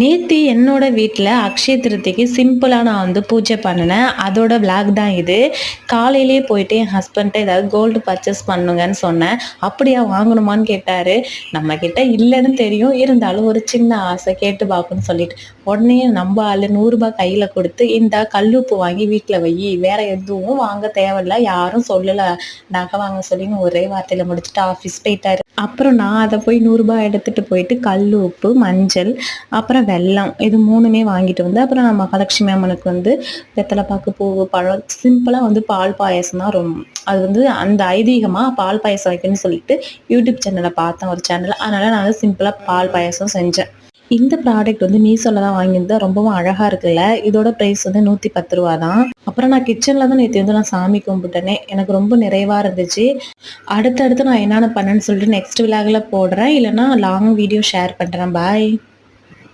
நேற்று என்னோட வீட்டில் அக்ஷய திருத்திக்கு சிம்பிளாக நான் வந்து பூஜை பண்ணினேன். அதோட விளாக் தான் இது. காலையிலே போயிட்டு என் ஹஸ்பண்ட்டை ஏதாவது கோல்டு பர்ச்சேஸ் பண்ணுங்கன்னு சொன்னேன். அப்படியா வாங்கணுமான்னு கேட்டார். நம்ம கிட்ட இல்லைன்னு தெரியும். இருந்தாலும் ஒரு சின்ன ஆசை கேட்டு பார்ப்போன்னு சொல்லிட்டு. உடனே நம்ம ஆள் நூறுரூபா கையில் கொடுத்து இந்த கல்லுப்பு வாங்கி வீட்டில் வை. வேற எதுவும் வாங்க தேவையில்ல. யாரும் சொல்லலை. நகை வாங்க சொல்லின்னு ஒரே வார்த்தையில் முடிச்சுட்டு ஆஃபீஸ் போயிட்டாரு. அப்புறம் நான் அதை போய் நூறுரூபா எடுத்துகிட்டு போயிட்டு கல் உப்பு மஞ்சள் அப்புறம் வெல்லம் இது மூணுமே வாங்கிட்டு வந்து அப்புறம் நான் மகாலட்சுமி அம்மனுக்கு வந்து வெத்தலை பாக்கு பூ பழம் சிம்பிளாக வந்து பால் பாயசம் தான் ரொம்ப அது வந்து அந்த ஐதீகமாக பால் பாயசம் வைக்கணும்னு சொல்லிட்டு யூடியூப் சேனலை பார்த்தேன் ஒரு சேனல் அதனால் நான் சிம்பிளாக பால் பாயசம் செஞ்சேன். இந்த ப்ராடக்ட் வந்து மீசோவில் தான் வாங்கியிருந்தேன். ரொம்பவும் அழகா இருக்குல்ல? இதோட ப்ரைஸ் வந்து நூற்றி பத்து ரூபா தான். அப்புறம் நான் கிச்சனில் தான் நேற்று வந்து நான் சாமி கும்பிட்டேனே எனக்கு ரொம்ப நிறைவாக இருந்துச்சு. அடுத்தடுத்து நான் என்னென்ன பண்ணேன்னு சொல்லிட்டு நெக்ஸ்ட் விலாகில் போடுறேன். இல்லைன்னா லாங் வீடியோ ஷேர் பண்ணுறேன் பாய்